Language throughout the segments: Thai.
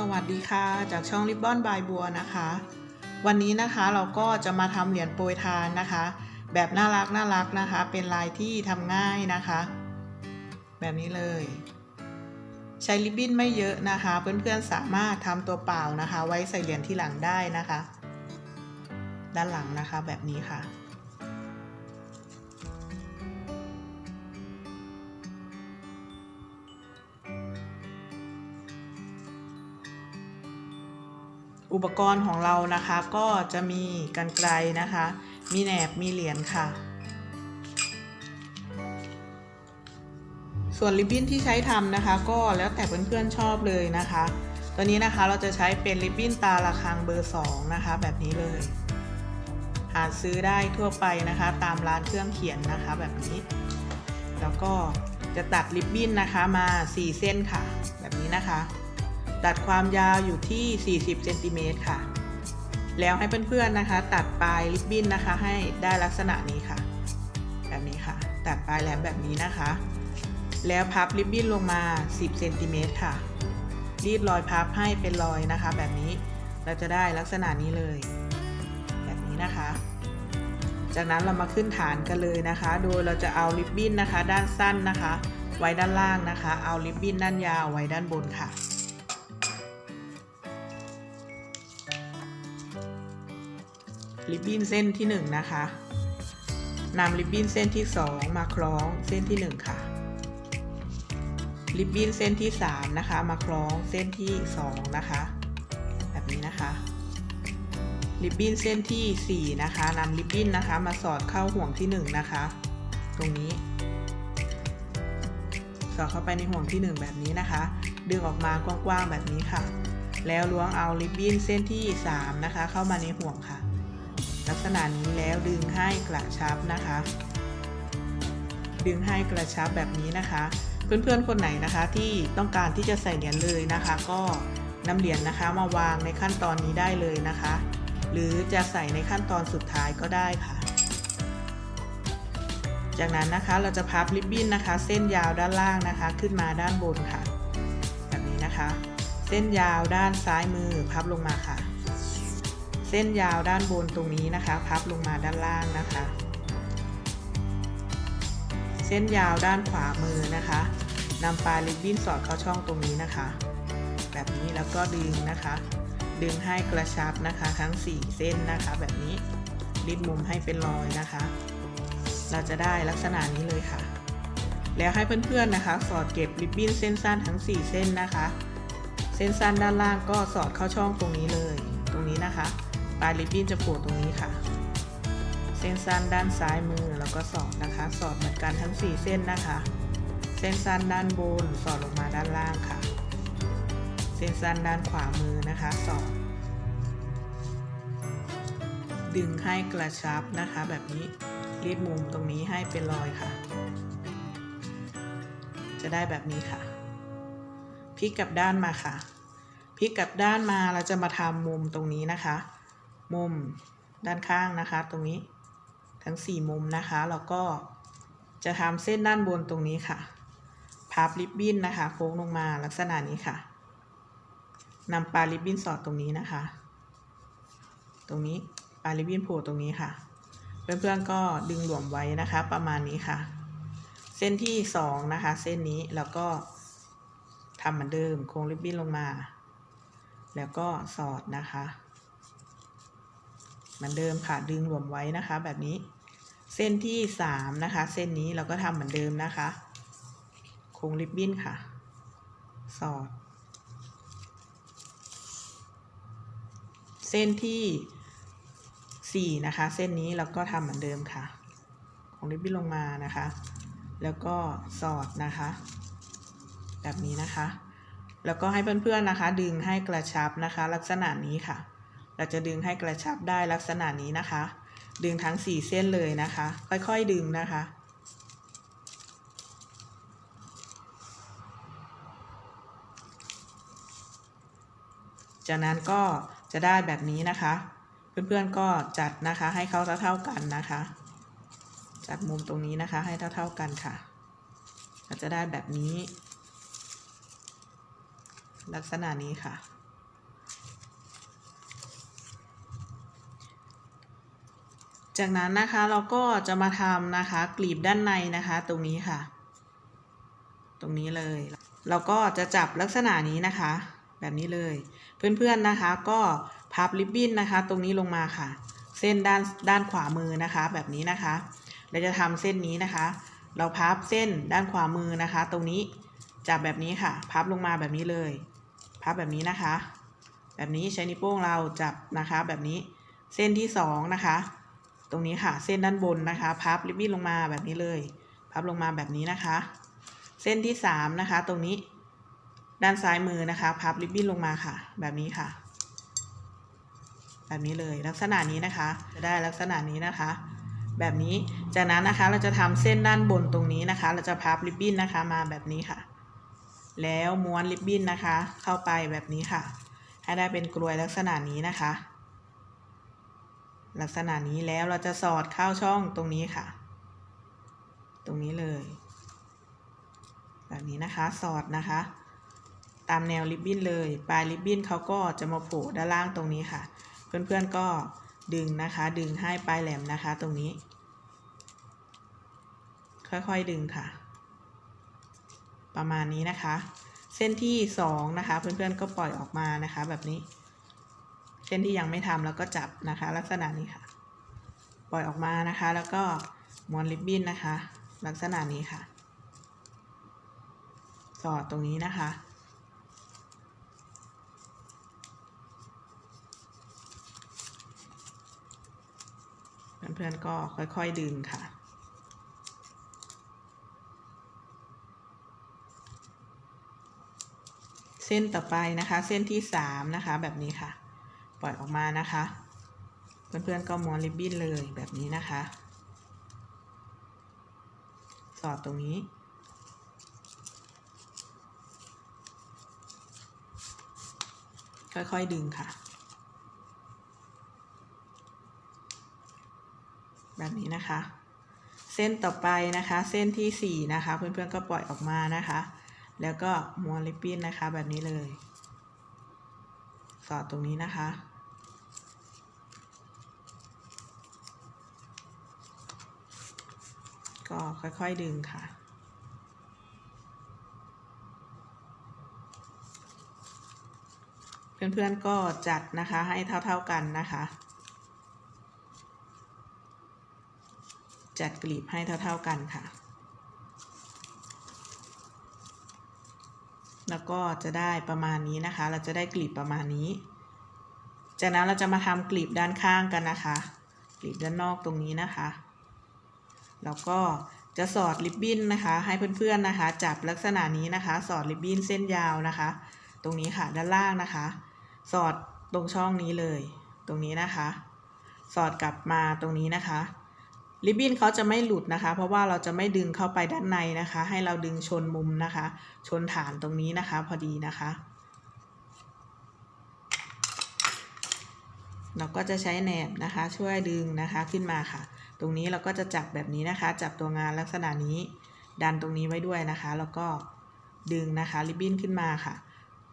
สวัสดีค่ะ จากช่องริบบอนบายบัวนะคะ วันนี้นะคะเราก็จะมาทำเหรียญโปรยทานนะคะ แบบน่ารักน่ารักนะคะ เป็นลายที่ทำง่ายนะคะ แบบนี้เลย ใช้ริบบิ้นไม่เยอะนะคะ เพื่อนๆสามารถทำตัวเปล่านะคะ ไว้ใส่เหรียญที่หลังได้นะคะ ด้านหลังนะคะแบบนี้ค่ะ อุปกรณ์ของเรานะคะก็จะมีกันไกลนะคะ มีแหนบมีเหรียญค่ะ ส่วนริบบิ้นที่ใช้ทำนะคะ ก็แล้วแต่เพื่อนๆชอบเลยนะคะ ตัวนี้นะคะเราจะใช้เป็นริบบิ้นตาระฆังเบอร์ 2 นะคะ แบบนี้เลย หาซื้อได้ทั่วไปนะคะ ตามร้านเครื่องเขียนนะคะแบบนี้ แล้วก็จะตัดริบบิ้นนะคะมา 4 เส้นค่ะ แบบนี้นะคะ ตัดความยาวอยู่ที่ 40เซนติเมตรค่ะ แล้วให้เพื่อนๆนะคะ ตัดปลายริบบิ้นนะคะ ให้ได้ลักษณะนี้ค่ะ แบบนี้ค่ะ ตัดปลายแหลมแบบนี้นะคะ แล้วพับริบบิ้นลงมา 10เซนติเมตรค่ะ รีดรอยพับให้เป็นรอยนะคะ แบบนี้เราจะได้ลักษณะนี้เลย แบบนี้นะคะ จากนั้นเรามาขึ้นฐานกันเลยนะคะ โดยเราจะเอาริบบิ้นนะคะ ด้านสั้นนะคะ ไว้ด้านล่างนะคะ เอาริบบิ้นด้านยาวไว้ด้านบนค่ะ ริบบิ้นเส้นที่ 1 นะคะนำริบบิ้นเส้นที่ 2 มาคล้องเส้นที่ 1 ค่ะ ริบบิ้นเส้นที่ 3 นะคะ มาคล้องเส้นที่ 2 นะคะ แบบนี้นะคะ ริบบิ้นเส้นที่ 4 นะคะนำริบบิ้นนะคะ มาสอดเข้าห่วงที่ 1 นะคะ ตรงนี้ สอดเข้าไปในห่วงที่ 1 แบบนี้นะคะ ดึงออกมากว้างๆแบบนี้ค่ะ แล้วล้วงเอาริบบิ้นเส้นที่ 3 นะคะ เข้ามาในห่วงค่ะ ลักษณะนี้แล้วดึงให้กระชับนะคะ ดึงให้กระชับแบบนี้นะคะ เพื่อนๆคนไหนนะคะที่ต้องการที่จะใส่เหรียญเลยนะคะ ก็นำเหรียญนะคะมาวางในขั้นตอนนี้ได้เลยนะคะ หรือจะใส่ในขั้นตอนสุดท้ายก็ได้ค่ะ จากนั้นนะคะเราจะพับริบบิ้นนะคะ เส้นยาวด้านล่างนะคะ ขึ้นมาด้านบนค่ะ แบบนี้นะคะ เส้นยาวด้านซ้ายมือพับลงมาค่ะ ส้นยาวด้านบนตรงนี้นะคะ พับลงมาด้านล่างนะคะ เส้นยาวด้านขวามือนะคะนำปลายริบบิ้นสอดเข้าช่องตรงนี้นะคะ แบบนี้แล้วก็ดึงนะคะ ดึงให้กระชับนะคะ ทั้ง 4 เส้นนะคะ แบบนี้ริบมุมให้เป็นรอยนะคะ เราจะได้ลักษณะนี้เลยค่ะ แล้วให้เพื่อนๆนะคะ สอดเก็บริบบิ้นเส้นสั้นทั้ง 4 เส้นนะคะ เส้นสั้นด้านล่างก็สอดเข้าช่องตรงนี้เลย ตรงนี้นะคะ ลายริบบิ้นจะโผล่ตรงนี้ค่ะ เส้นสั้นด้านซ้ายมือแล้วก็สอดนะคะ สอดเหมือนกันทั้ง 4 เส้นนะคะ เส้นสั้นด้านบนสอดลงมาด้านล่างค่ะ เส้นสั้นด้านขวามือนะคะสอด ดึงให้กระชับนะคะ แบบนี้รีดมุมตรงนี้ให้เป็นรอยค่ะ จะได้แบบนี้ค่ะพลิกกลับด้านมาค่ะพลิกกลับด้านมาเราจะมาทำมุมตรงนี้นะคะ มุมด้านข้างนะคะ ตรงนี้ทั้ง 4 มุมนะคะแล้วก็จะทำเส้นด้านบนตรงนี้ค่ะ พับริบบิ้นนะคะโค้งลงมาลักษณะนี้ค่ะนำปลายริบบิ้นสอดตรงนี้นะคะ ตรงนี้ปลายริบบิ้นโผล่ตรงนี้ค่ะ เพื่อนๆก็ดึงหลวมไว้นะคะ ประมาณนี้ค่ะ เส้นที่ 2 นะคะ เส้นนี้แล้วก็ทำเหมือนเดิมโค้งริบบิ้นลงมา แล้วก็สอดนะคะ มือนเดิมค่ะ ดึงหลวมไว้นะคะ แบบนี้ เส้นที่3นะคะ เส้นนี้เราก็ทำเหมือนเดิมนะคะ โค้งริบบิ้นค่ะ สอด เส้นที่4นะคะ เส้นนี้เราก็ทำเหมือนเดิมค่ะของริบบิ้นลงมานะคะ แล้วก็สอดนะคะ แบบนี้นะคะ แล้วก็ให้เพื่อนๆนะคะ ดึงให้กระชับนะคะ ลักษณะนี้ค่ะ เราจะดึงให้กระชับได้ลักษณะนี้นะคะ ดึงทั้ง 4 เส้นเลยนะคะ ค่อยๆดึงนะคะ จากนั้นก็จะได้แบบนี้นะคะ เพื่อนๆก็จัดนะคะให้เขาเท่าๆกันนะคะ จัดมุมตรงนี้นะคะให้เท่าๆกันค่ะเราจะได้แบบนี้ ลักษณะนี้ค่ะ จากนั้นนะคะเราก็จะมาทำนะคะกลีบด้านในนะคะตรงนี้ค่ะ ตรงนี้เลย เราก็จะจับลักษณะนี้นะคะ แบบนี้เลย เพื่อนๆนะคะก็พับริบบิ้นนะคะ ตรงนี้ลงมาค่ะ เส้นด้านด้านขวามือนะคะ แบบนี้นะคะเราจะทำเส้นนี้นะคะ เราพับเส้นด้านขวามือนะคะ ตรงนี้จับแบบนี้ค่ะ พับลงมาแบบนี้เลย พับแบบนี้นะคะ แบบนี้ใช้นิ้วโป้งเราจับนะคะ แบบนี้เส้นที่สองนะคะ รงนี้ค่ะ เส้นด้านบนนะคะพับริบบิ้นลงมาแบบนี้เลย พับลงมาแบบนี้นะคะ เส้นที่สามนะคะ ตรงนี้ด้านซ้ายมือนะคะ พับริบบิ้นลงมาค่ะ แบบนี้ค่ะ แบบนี้เลยลักษณะนี้นะคะ จะได้ลักษณะนี้นะคะ แบบนี้จากนั้นนะคะเราจะทำเส้นด้านบนตรงนี้นะคะ เราจะพับริบบิ้นนะคะมาแบบนี้ค่ะ แล้วม้วนริบบิ้นนะคะ เข้าไปแบบนี้ค่ะ ให้ได้เป็นกลวยลักษณะนี้นะคะ ลักษณะนี้แล้วเราจะสอดเข้าช่องตรงนี้ค่ะ ตรงนี้เลย แบบนี้นะคะสอดนะคะ ตามแนวริบบิ้นเลย ปลายริบบิ้นเขาก็จะมาโผล่ด้านล่างตรงนี้ค่ะ เพื่อนๆก็ดึงนะคะ ดึงให้ปลายแหลมนะคะ ตรงนี้ ค่อยๆดึงค่ะ ประมาณนี้นะคะ เส้นที่สองนะคะ เพื่อนๆก็ปล่อยออกมานะคะแบบนี้ เส้นที่ยังไม่ทำแล้วก็จับนะคะ ลักษณะนี้ค่ะ ปล่อยออกมานะคะ แล้วก็ม้วนริบบิ้นนะคะ ลักษณะนี้ค่ะ สอดตรงนี้นะคะ เพื่อนๆก็ค่อยๆดึงค่ะเส้นต่อไปนะคะ เส้นที่สามนะคะ แบบนี้ค่ะ ปล่อยออกมานะคะ เพื่อนๆก็ม้วนริบบิ้นเลยแบบนี้นะคะ สอดตรงนี้ ค่อยๆดึงค่ะ แบบนี้นะคะ เส้นต่อไปนะคะ เส้นที่สี่นะคะ เพื่อนๆก็ปล่อยออกมานะคะ แล้วก็ม้วนริบบิ้นนะคะแบบนี้เลยสอดตรงนี้นะคะ ก็ค่อยๆดึงค่ะ เพื่อนๆก็จัดนะคะให้เท่าๆกันนะคะ จัดกลีบให้เท่าๆกันค่ะ แล้วก็จะได้ประมาณนี้นะคะ เราจะได้กลีบประมาณนี้ จากนั้นเราจะมาทำกลีบด้านข้างกันนะคะ กลีบด้านนอกตรงนี้นะคะ แล้วก็จะสอดริบบิ้นนะคะ ให้เพื่อนๆนะคะ จับลักษณะนี้นะคะ สอดริบบิ้นเส้นยาวนะคะ ตรงนี้ค่ะด้านล่างนะคะ สอดตรงช่องนี้เลย ตรงนี้นะคะ สอดกลับมาตรงนี้นะคะริบบิ้นเขาจะไม่หลุดนะคะ เพราะว่าเราจะไม่ดึงเข้าไปด้านในนะคะ ให้เราดึงชนมุมนะคะ ชนฐานตรงนี้นะคะ พอดีนะคะ เราก็จะใช้แหนบนะคะ ช่วยดึงนะคะขึ้นมาค่ะ รงนี้เราก็จะจับแบบนี้นะคะ จับตัวงานลักษณะนี้ ดันตรงนี้ไว้ด้วยนะคะ แล้วก็ดึงนะคะริบบิ้นขึ้นมาค่ะ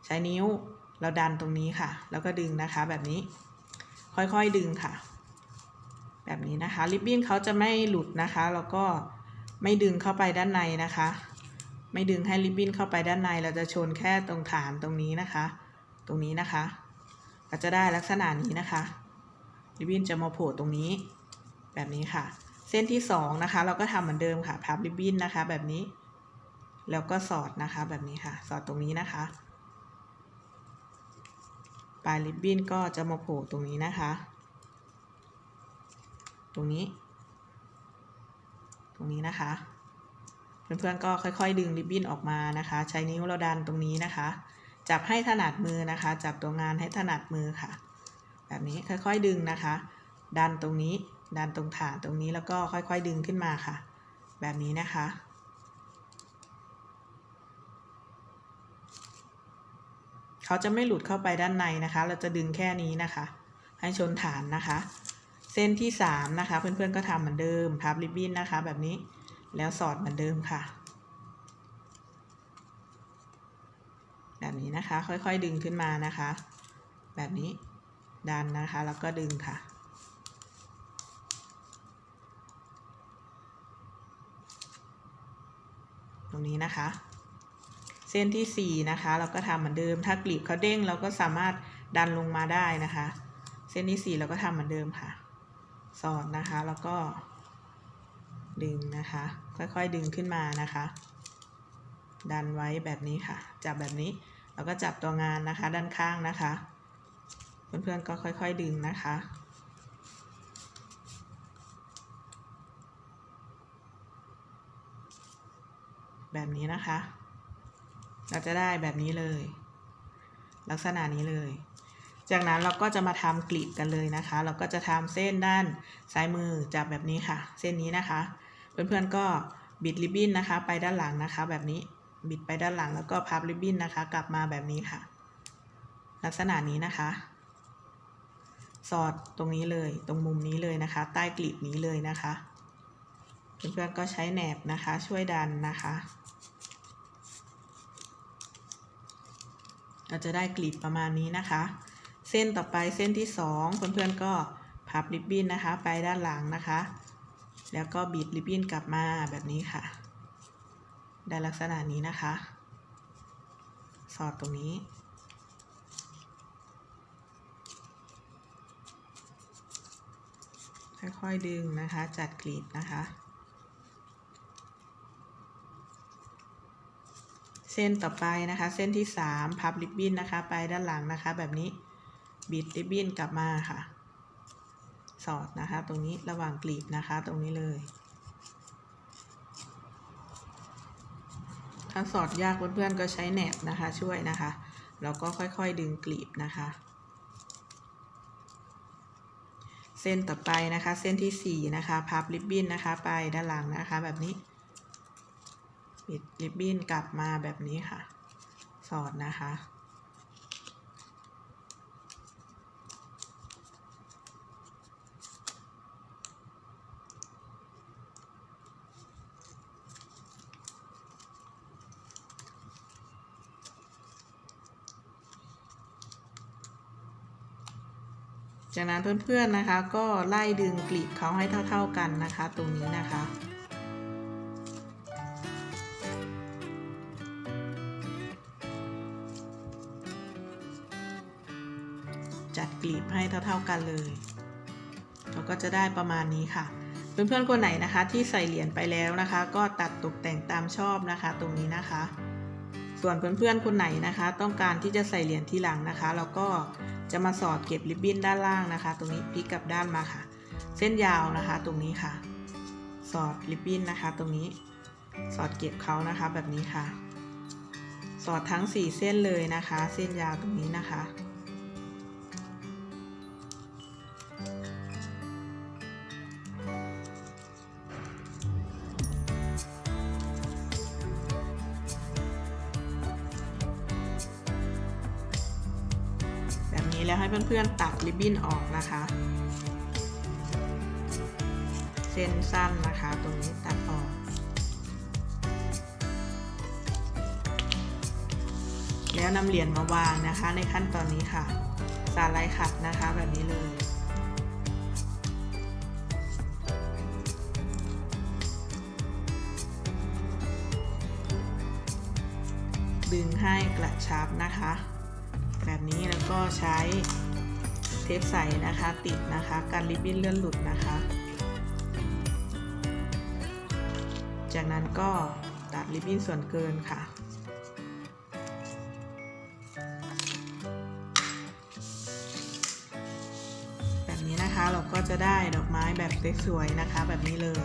ใช้นิ้วเราดันตรงนี้ค่ะ แล้วก็ดึงนะคะแบบนี้ ค่อยๆดึงค่ะ แบบนี้นะคะริบบิ้นเขาจะไม่หลุดนะคะ แล้วก็ไม่ดึงเข้าไปด้านในนะคะ ไม่ดึงให้ริบบิ้นเข้าไปด้านใน เราจะชนแค่ตรงฐานตรงนี้นะคะ ตรงนี้นะคะก็จะได้ลักษณะนี้นะคะริบบิ้นจะมาโผล่ตรงนี้ แบบนี้ค่ะ เส้นที่สองนะคะ เราก็ทำเหมือนเดิมค่ะพับริบบิ้นนะคะ แบบนี้ แล้วก็สอดนะคะ แบบนี้ค่ะ สอดตรงนี้นะคะ ปลายริบบิ้นก็จะมาโผล่ตรงนี้นะคะ ตรงนี้ ตรงนี้นะคะ เพื่อนๆก็ค่อยๆ ดึงริบบิ้นออกมานะคะ ใช้นิ้วเราดันตรงนี้นะคะ จับให้ถนัดมือนะคะ จับตัวงานให้ถนัดมือค่ะ แบบนี้ค่อยๆดึงนะคะ ดันตรงนี้ ดันตรงฐานตรงนี้แล้วก็ค่อยๆดึงขึ้นมาค่ะ แบบนี้นะคะ เขาจะไม่หลุดเข้าไปด้านในนะคะ เราจะดึงแค่นี้นะคะ ให้ชนฐานนะคะ เส้นที่สามนะคะ เพื่อนๆก็ทำเหมือนเดิมพับริบบิ้นนะคะ แบบนี้แล้วสอดเหมือนเดิมค่ะ แบบนี้นะคะค่อยๆดึงขึ้นมานะคะ แบบนี้ดันนะคะแล้วก็ดึงค่ะ ตรงนี้นะคะ เส้นที่ 4 นะคะ เราก็ทำเหมือนเดิม ถ้ากลีบเขาเด้งเราก็สามารถดันลงมาได้นะคะ เส้นที่ 4 เราก็ทำเหมือนเดิมค่ะ สอดนะคะแล้วก็ ดึงนะคะ ค่อยๆดึงขึ้นมานะคะ ดันไว้แบบนี้ค่ะ จับแบบนี้แล้วก็จับตัวงานนะคะด้านข้างนะคะ เพื่อนๆก็ค่อยๆดึงนะคะ แบบนี้นะคะ เราจะได้แบบนี้เลย ลักษณะนี้เลย จากนั้นเราก็จะมาทำกลีบกันเลยนะคะ เราก็จะทำเส้นด้านซ้ายมือจับแบบนี้ค่ะ เส้นนี้นะคะ เพื่อนๆก็บิดริบบิ้นนะคะ ไปด้านหลังนะคะ แบบนี้บิดไปด้านหลังแล้วก็พับริบบิ้นนะคะ กลับมาแบบนี้ค่ะ ลักษณะนี้นะคะ สอดตรงนี้เลยตรงมุมนี้เลยนะคะ ใต้กลีบนี้เลยนะคะเพื่อนๆก็ใช้แหนบนะคะ ช่วยดันนะคะ เราจะได้กลีบประมาณนี้นะคะ เส้นต่อไปเส้นที่ 2 เพื่อนๆก็พับริบบิ้นนะคะ ไปด้านหลังนะคะ แล้วก็บิดริบบิ้นกลับมาแบบนี้ค่ะ ได้ลักษณะนี้นะคะ สอดตรงนี้ ค่อยๆดึงนะคะ จัดกลีบนะคะ เส้นต่อไปนะคะ เส้นที่3พับริบบิ้นนะคะ ไปด้านหลังนะคะ แบบนี้บิดริบบิ้นกลับมาค่ะ สอดนะคะ ตรงนี้ระหว่างกลีบนะคะ ตรงนี้เลย ถ้าสอดยากเพื่อนๆก็ใช้แหนบนะคะ ช่วยนะคะ แล้วก็ค่อยๆดึงกลีบนะคะเส้นต่อไปนะคะ เส้นที่4นะคะ พับริบบิ้นนะคะ ไปด้านหลังนะคะ แบบนี้ บิดริบบิ้นกลับมาแบบนี้ค่ะ สอดนะคะ จากนั้นเพื่อนๆนะคะ ก็ไล่ดึงกลีบเขาให้เท่า ๆกันนะคะ ตรงนี้นะคะ จัดกลีบให้เท่า ๆกันเลย เราก็จะได้ประมาณนี้ค่ะ เพื่อนๆคนไหนนะคะที่ใส่เหรียญไปแล้วนะคะ ก็ตัดตกแต่งตามชอบนะคะ ตรงนี้นะคะ ส่วนเพื่อนๆคนไหนนะคะ ต้องการที่จะใส่เหรียญที่หลังนะคะเราก็จะมาสอดเก็บริบบิ้นด้านล่างนะคะ ตรงนี้พลิกกลับด้านมาค่ะ เส้นยาวนะคะ ตรงนี้ค่ะ สอดริบบิ้นนะคะ ตรงนี้สอดเก็บเขานะคะแบบนี้ค่ะ สอดทั้ง 4 เส้นเลยนะคะ เส้นยาวตรงนี้นะคะ พื่อนๆตัดริบบิ้นออกนะคะ เส้นสั้นนะคะตรงนี้ตัดออก แล้วนำเหรียญมาวางนะคะ ในขั้นตอนนี้ค่ะ สาลายขัดนะคะแบบนี้เลยดึงให้กระชับนะคะ แบบนี้แล้วก็ใช้ ปใสนะคะ ติดนะคะกันริบบิ้นเลื่อนหลุดนะคะ จากนั้นก็ตัดริบบิ้นส่วนเกินค่ะแบบนี้นะคะเราก็จะได้ดอกไม้แบบสวยๆนะคะ แบบนี้เลย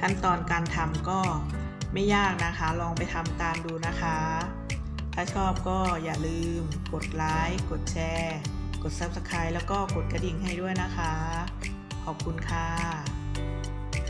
ขั้นตอนการทำก็ไม่ยากนะคะ ลองไปทำตามดูนะคะ ถ้าชอบก็อย่าลืมกดไลค์กดแชร์ กด Subscribe แล้วก็กดกระดิ่งให้ด้วยนะคะ ขอบคุณค่ะ